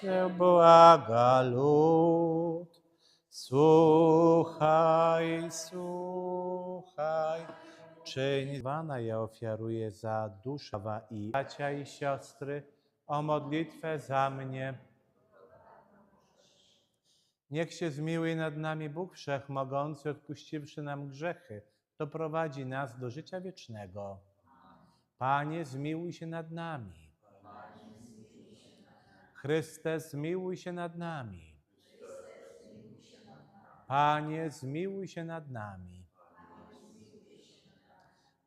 Cię błaga lud. Słuchaj, słuchaj. Czyń zwana ja ofiaruję za duszę i bracia i siostry o modlitwę za mnie. Niech się zmiłuje nad nami Bóg Wszechmogący, odpuściwszy nam grzechy, doprowadzi nas do życia wiecznego. Panie, zmiłuj się nad nami. Chryste, zmiłuj się nad nami. Panie, zmiłuj się nad nami.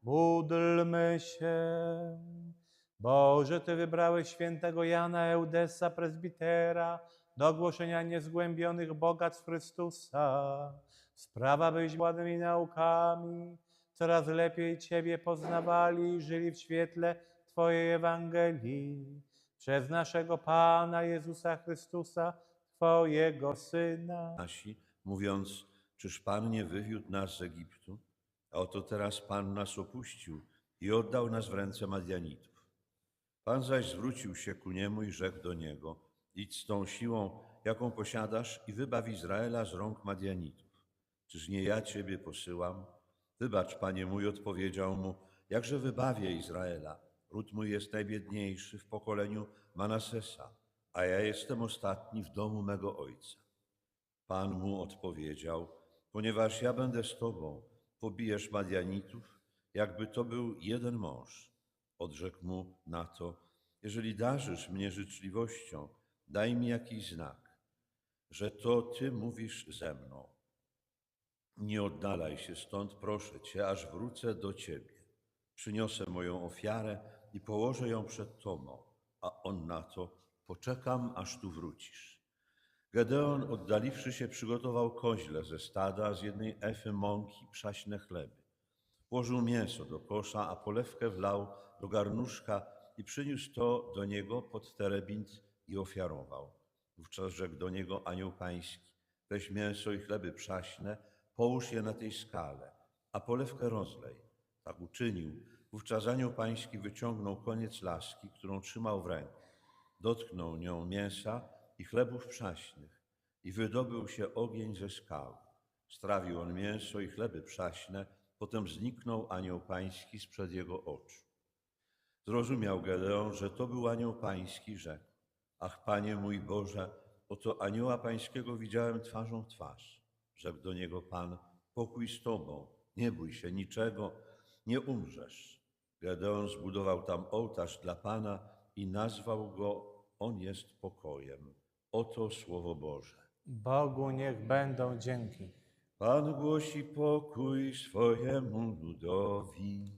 Módlmy się. Boże, Ty wybrałeś świętego Jana Eudesa, prezbitera, do głoszenia niezgłębionych bogactw Chrystusa. Sprawa byś władnymi naukami, coraz lepiej Ciebie poznawali i żyli w świetle Twojej Ewangelii. Przez naszego Pana Jezusa Chrystusa, Twojego Syna. nasi, mówiąc, czyż Pan nie wywiódł nas z Egiptu? A oto teraz Pan nas opuścił i oddał nas w ręce Madianitów. Pan zaś zwrócił się ku niemu i rzekł do niego, idź z tą siłą, jaką posiadasz i wybaw Izraela z rąk Madianitów. Czyż nie ja Ciebie posyłam? Wybacz, Panie mój, odpowiedział mu, jakże wybawię Izraela? Ród mój jest najbiedniejszy w pokoleniu Manasesa, a ja jestem ostatni w domu mego ojca. Pan mu odpowiedział, ponieważ ja będę z tobą, pobijesz Madianitów, jakby to był jeden mąż. Odrzekł mu na to, jeżeli darzysz mnie życzliwością, daj mi jakiś znak, że to ty mówisz ze mną. Nie oddalaj się stąd, proszę cię, aż wrócę do ciebie. Przyniosę moją ofiarę i położę ją przed tobą, a on na to, poczekam, aż tu wrócisz. Gedeon, oddaliwszy się, przygotował koźle ze stada, z jednej efy mąki przaśne chleby. Włożył mięso do kosza, a polewkę wlał do garnuszka i przyniósł to do niego pod terebint i ofiarował. Wówczas rzekł do niego anioł pański, weź mięso i chleby przaśne, połóż je na tej skale, a polewkę rozlej. Tak uczynił. Wówczas anioł pański wyciągnął koniec laski, którą trzymał w ręku. Dotknął nią mięsa i chlebów przaśnych i wydobył się ogień ze skał. Strawił on mięso i chleby przaśne, potem zniknął anioł pański sprzed jego oczu. Zrozumiał Gedeon, że to był anioł pański, rzekł, ach Panie mój Boże, oto anioła pańskiego widziałem twarzą w twarz. Rzekł do niego Pan, pokój z tobą, nie bój się niczego, nie umrzesz. Gedeon zbudował tam ołtarz dla Pana i nazwał go On jest pokojem. Oto słowo Boże. Bogu niech będą dzięki. Pan głosi pokój swojemu ludowi.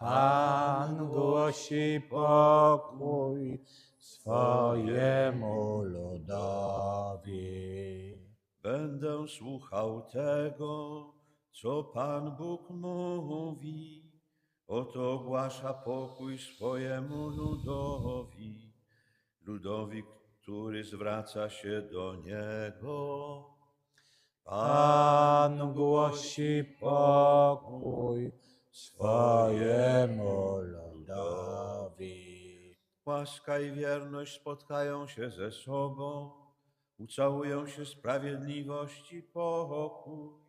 Pan głosi pokój swojemu ludowi. Będę słuchał tego, co Pan Bóg mówi. Oto ogłasza pokój swojemu ludowi, ludowi, który zwraca się do Niego. Pan głosi pokój swojemu ludowi. Łaska i wierność spotkają się ze sobą, ucałują się sprawiedliwość i pokój.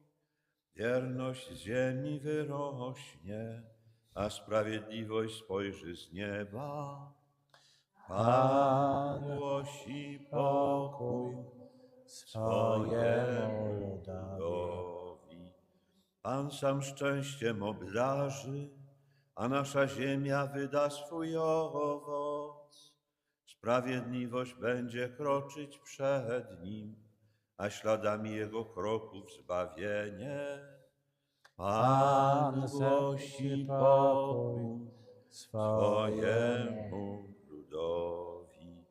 Wierność z ziemi wyrośnie, a sprawiedliwość spojrzy z nieba. Pan głosi pokój swojemu ludowi. Pan sam szczęściem obdarzy, a nasza ziemia wyda swój owoc. Sprawiedliwość będzie kroczyć przed nim, a śladami jego kroków zbawienie. Pan głosi pokój swojemu ludowi.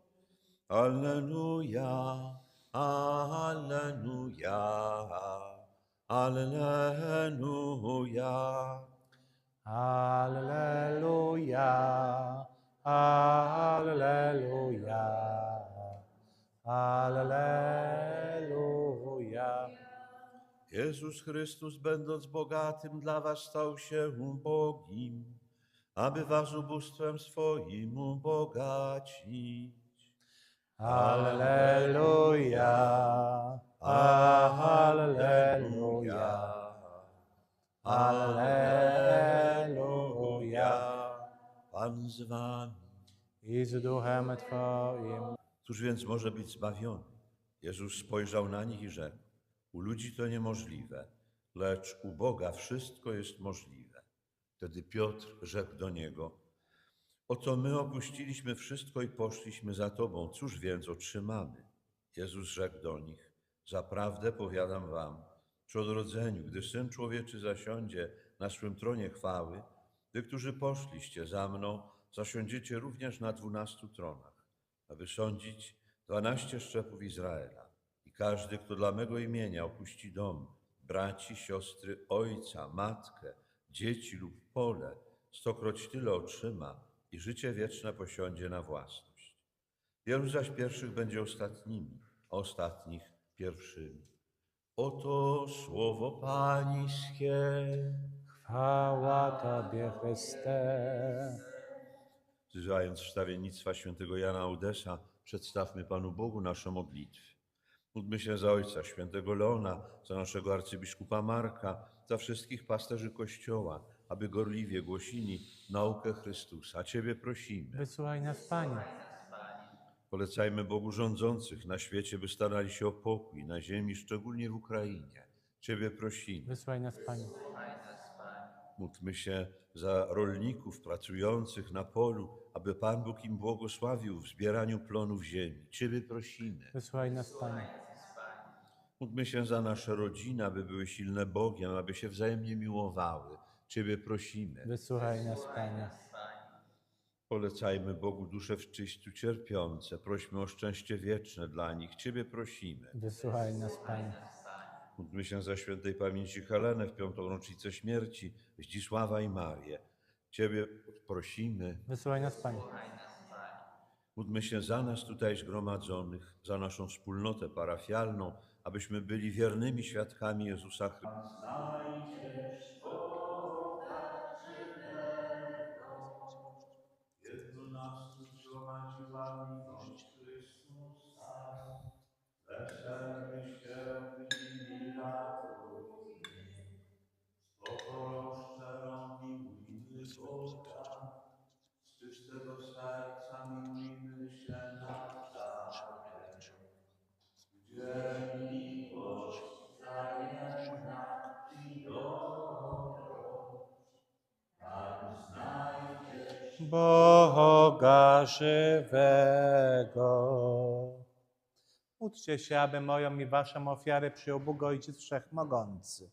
Alleluja, alleluja, alleluja. Alleluja, Alleluja, Alleluja. Jezus Chrystus, będąc bogatym, dla was stał się ubogim, aby was ubóstwem swoim ubogacić. Alleluja, Alleluja, Alleluja. Pan z wami. I z duchem Twoim. Któż więc może być zbawiony? Jezus spojrzał na nich i rzekł: U ludzi to niemożliwe, lecz u Boga wszystko jest możliwe. Wtedy Piotr rzekł do niego: Oto my opuściliśmy wszystko i poszliśmy za Tobą. Cóż więc otrzymamy? Jezus rzekł do nich: Zaprawdę powiadam Wam, przy odrodzeniu, gdy Syn Człowieczy zasiądzie na swym tronie chwały, Wy, którzy poszliście za mną, zasiądziecie również na dwunastu tronach, aby sądzić dwanaście szczepów Izraela. Każdy, kto dla mego imienia opuści dom, braci, siostry, ojca, matkę, dzieci lub pole, stokroć tyle otrzyma i życie wieczne posiądzie na własność. Wielu zaś pierwszych będzie ostatnimi, a ostatnich pierwszymi. Oto słowo Pańskie. Chwała Tobie, Chryste. Wzywając wstawiennictwa świętego Jana Audesa, przedstawmy Panu Bogu nasze modlitwy. Módlmy się za Ojca Świętego Leona, za naszego arcybiskupa Marka, za wszystkich pasterzy Kościoła, aby gorliwie głosili naukę Chrystusa. Ciebie prosimy. Wysłuchaj nas, Panie. Polecajmy Bogu rządzących na świecie, by starali się o pokój na ziemi, szczególnie w Ukrainie. Ciebie prosimy. Wysłuchaj nas, Panie. Módlmy się za rolników pracujących na polu, aby Pan Bóg im błogosławił w zbieraniu plonów ziemi. Ciebie prosimy. Wysłuchaj nas, Panie. Módlmy się za nasze rodziny, aby były silne Bogiem, aby się wzajemnie miłowały. Ciebie prosimy. Wysłuchaj nas, Panie. Polecajmy Bogu dusze w czyściu cierpiące. Prośmy o szczęście wieczne dla nich. Ciebie prosimy. Wysłuchaj nas, Panie. Módlmy się za świętej pamięci Helenę w piątą rocznicę śmierci, Zdzisława i Marię. Ciebie prosimy. Wysłuchaj nas, Panie. Módlmy się za nas tutaj zgromadzonych, za naszą wspólnotę parafialną, abyśmy byli wiernymi świadkami Jezusa Chrystusa. Boga żywego. Módlcie się, aby moją i waszą ofiarę przyjął Bóg Ojciec Wszechmogący.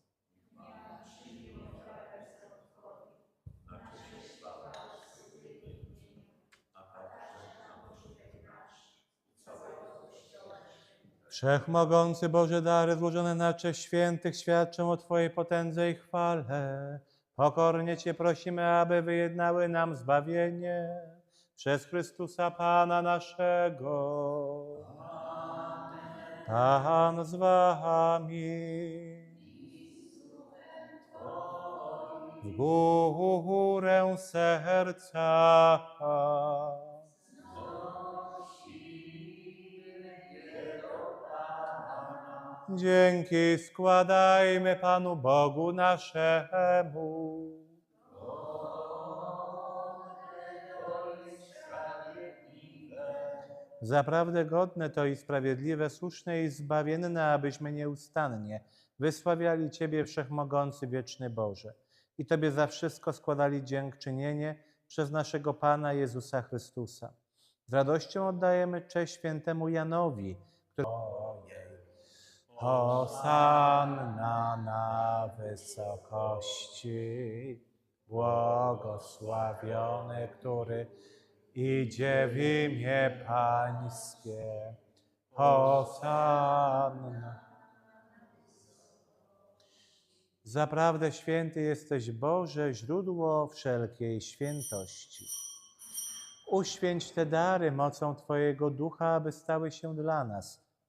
Wszechmogący Boże dary złożone na cześć świętych świadczą o Twojej potędze i chwale. Pokornie Cię prosimy, aby wyjednały nam zbawienie przez Chrystusa Pana naszego. Pan z Wami. W górę serca. Dzięki składajmy Panu Bogu naszemu. Zaprawdę godne to i sprawiedliwe, słuszne i zbawienne, abyśmy nieustannie wysławiali Ciebie, Wszechmogący, Wieczny Boże, i Tobie za wszystko składali dziękczynienie przez naszego Pana Jezusa Chrystusa. Z radością oddajemy cześć świętemu Janowi, który Hosanna na wysokości, błogosławiony, który idzie w imię Pańskie. Hosanna. Zaprawdę święty jesteś Boże, źródło wszelkiej świętości. Uświęć te dary mocą Twojego Ducha, aby stały się dla nas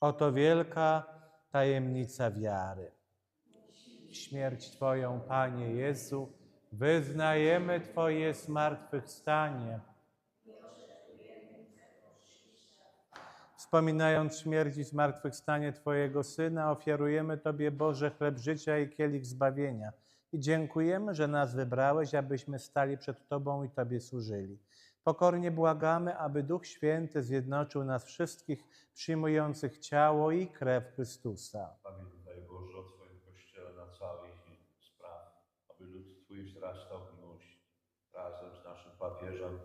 Oto wielka tajemnica wiary. Śmierć Twoją, Panie Jezu, wyznajemy Twoje zmartwychwstanie. Wspominając śmierć i zmartwychwstanie Twojego Syna, ofiarujemy Tobie, Boże, chleb życia i kielich zbawienia. I dziękujemy, że nas wybrałeś, abyśmy stali przed Tobą i Tobie służyli. Pokornie błagamy, aby Duch Święty zjednoczył nas wszystkich, przyjmujących ciało i krew Chrystusa. Pamiętaj Boże o Twoim Kościele na całej spraw, aby lud Twój wzrastał w miłości. Razem z naszym papieżem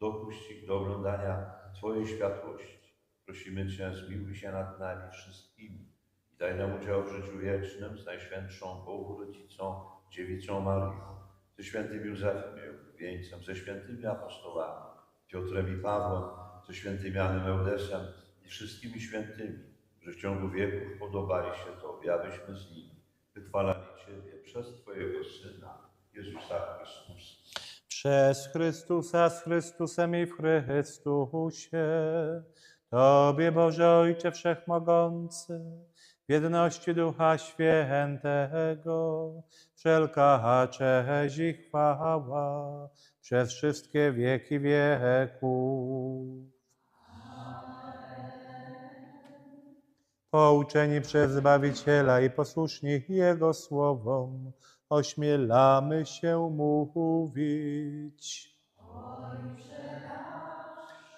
dopuść ich do oglądania Twojej światłości. Prosimy Cię, zmiłuj się nad nami wszystkimi i daj nam udział w życiu wiecznym z Najświętszą Bogu Rodzicą, Dziewicą Marią, ze świętym Józefem, wieńcem, ze świętymi apostołami, Piotrem i Pawłem, ze świętym Janem Eudesem i wszystkimi świętymi, że w ciągu wieków podobali się Tobie, abyśmy z nimi wychwalali Ciebie przez Twojego Syna, Jezusa Chrystusa. Przez Chrystusa, z Chrystusem i w Chrystusie. Tobie, Boże Ojcze Wszechmogący, w jedności Ducha Świętego, wszelka cześć i chwała przez wszystkie wieki wieków. Pouczeni przez Zbawiciela i posłuszni Jego słowom, ośmielamy się mówić.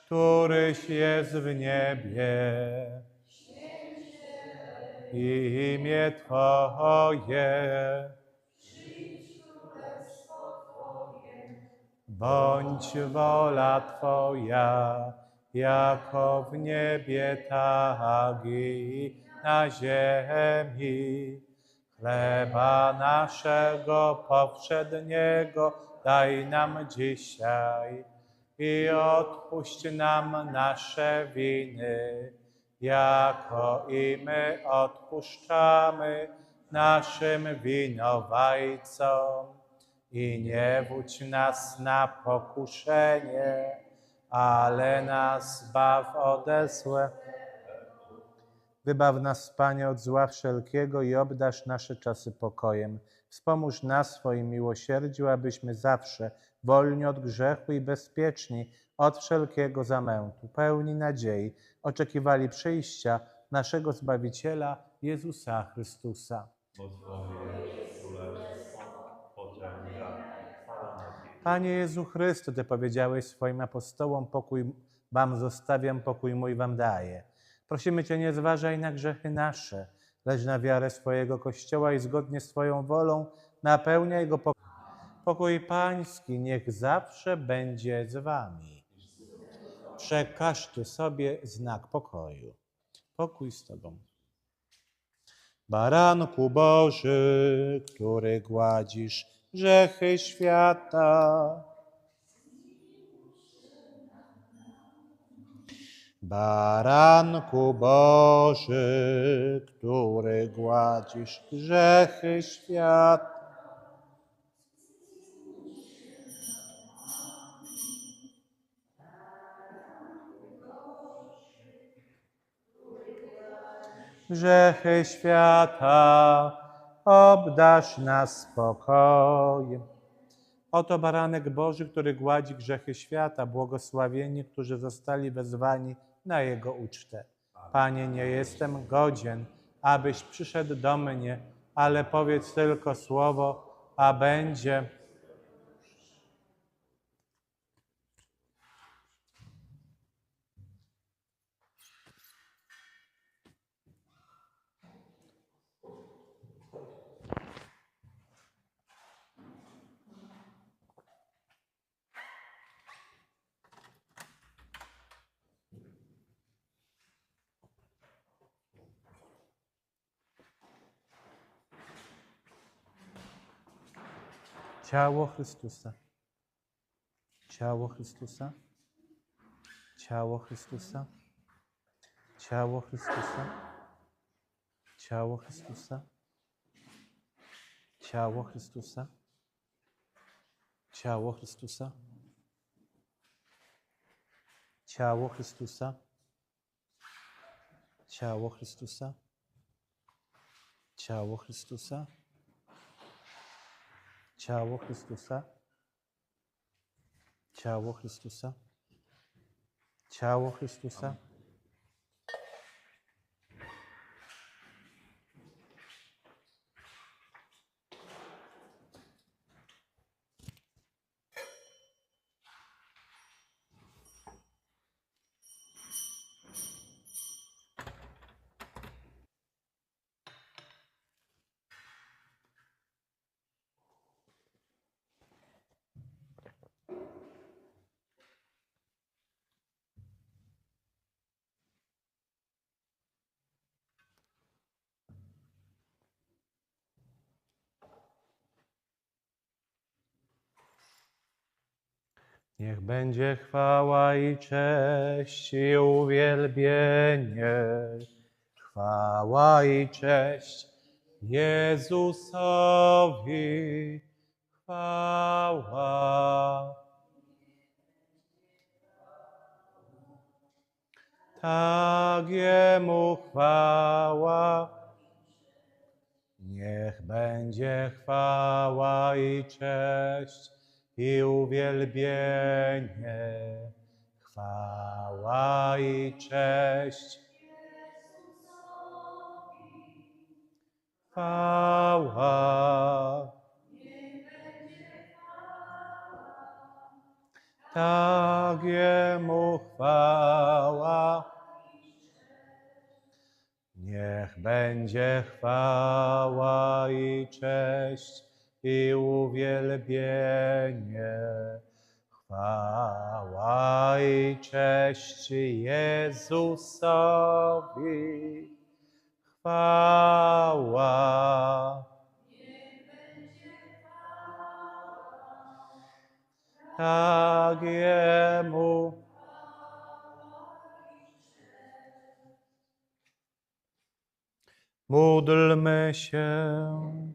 Któryś jest w niebie, imię Twoje, bądź wola Twoja, jako w niebie, tak i na ziemi. Chleba naszego powszedniego daj nam dzisiaj i odpuść nam nasze winy, jako i my odpuszczamy naszym winowajcom. I nie wódź nas na pokuszenie, ale nas baw ode. Wybaw nas, Panie, od zła wszelkiego i obdasz nasze czasy pokojem. Wspomóż nas swoim miłosierdziu, abyśmy zawsze, wolni od grzechu i bezpieczni od wszelkiego zamętu, pełni nadziei, oczekiwali przyjścia naszego Zbawiciela, Jezusa Chrystusa. Panie Jezu Chrystu, Ty powiedziałeś swoim apostołom, pokój Wam zostawiam, pokój mój Wam daję. Prosimy Cię, nie zważaj na grzechy nasze, lecz na wiarę swojego Kościoła i zgodnie z Twoją wolą napełniaj go pokojem. Pokój Pański niech zawsze będzie z Wami. Przekażcie sobie znak pokoju. Pokój z Tobą. Baranku Boży, który gładzisz grzechy świata. Baranku Boży, który gładzisz grzechy świata. Grzechy świata, obdasz nas spokojem. Oto baranek Boży, który gładzi grzechy świata, błogosławieni, którzy zostali wezwani na Jego ucztę. Panie, nie jestem godzien, abyś przyszedł do mnie, ale powiedz tylko słowo, a będzie. Ciało Chrystusa. Ciało Chrystusa. Ciało Chrystusa. Ciało Chrystusa. Ciało Chrystusa. Ciało Chrystusa. Ciało Chrystusa. Ciało Chrystusa. Ciało Chrystusa. Ciało Chrystusa. ჩაავო ქრისტესა ჩაავო ქრისტესა ჩაავო ქრისტესა Niech będzie chwała i cześć i uwielbienie. Chwała i cześć Jezusowi. Chwała. Tak Jemu chwała. Niech będzie chwała i cześć i uwielbienie. Chwała i cześć. Chwała. Tak Jemu chwała. Niech będzie chwała i cześć i uwielbienie. Chwała i cześć Jezusowi. Chwała. Tak Jemu. Módlmy się.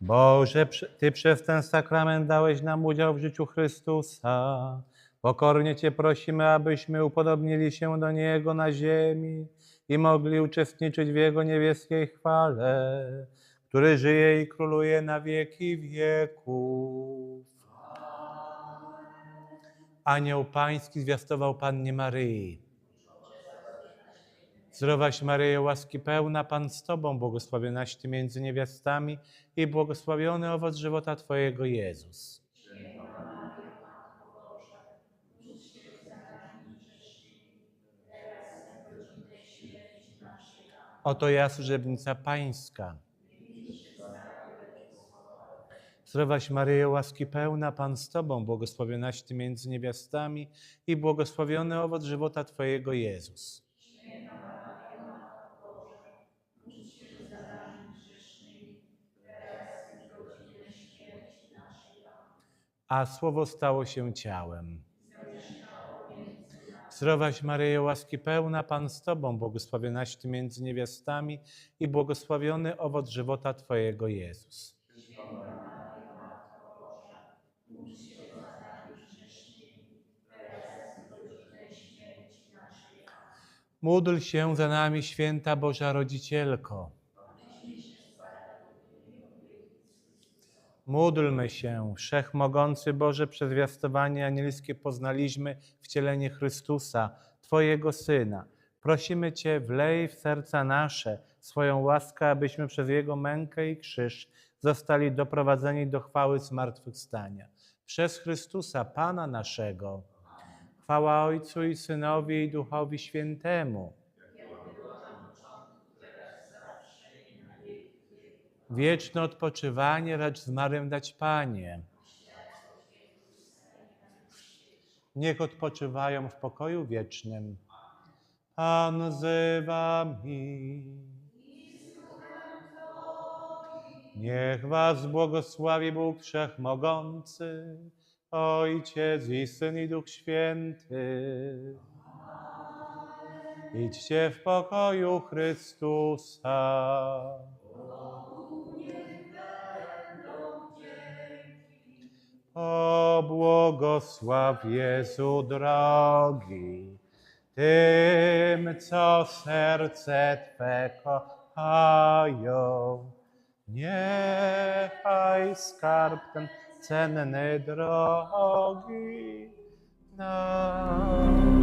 Boże, Ty przez ten sakrament dałeś nam udział w życiu Chrystusa. Pokornie Cię prosimy, abyśmy upodobnili się do Niego na ziemi i mogli uczestniczyć w Jego niebieskiej chwale, który żyje i króluje na wieki wieków. Anioł Pański zwiastował Pannie Maryi. Zdrowaś Maryjo, łaski pełna, Pan z Tobą, błogosławionaś Ty między niewiastami i błogosławiony owoc żywota Twojego Jezus. Oto ja, służebnica Pańska. Zdrowaś Maryjo, łaski pełna, Pan z Tobą, błogosławionaś Ty między niewiastami i błogosławiony owoc żywota Twojego Jezus. A Słowo stało się ciałem. Zdrowaś Maryjo, łaski pełna, Pan z Tobą, błogosławionaś Ty między niewiastami i błogosławiony owoc żywota Twojego Jezus. Módl się za nami, święta Boża Rodzicielko. Módlmy się, Wszechmogący Boże, przez zwiastowanie anielskie poznaliśmy wcielenie Chrystusa, Twojego Syna. Prosimy Cię, wlej w serca nasze swoją łaskę, abyśmy przez Jego mękę i krzyż zostali doprowadzeni do chwały zmartwychwstania. Przez Chrystusa, Pana naszego. Chwała Ojcu i Synowi i Duchowi Świętemu. Wieczne odpoczywanie racz zmarłym dać Panie. Niech odpoczywają w pokoju wiecznym. Pan z wami. Niech was błogosławi Bóg Wszechmogący, Ojciec i Syn i Duch Święty. Idźcie w pokoju Chrystusa. O błogosław Jezu drogi, tym, co serce Twe kochają. Niechaj skarb ten cenny drogi nam.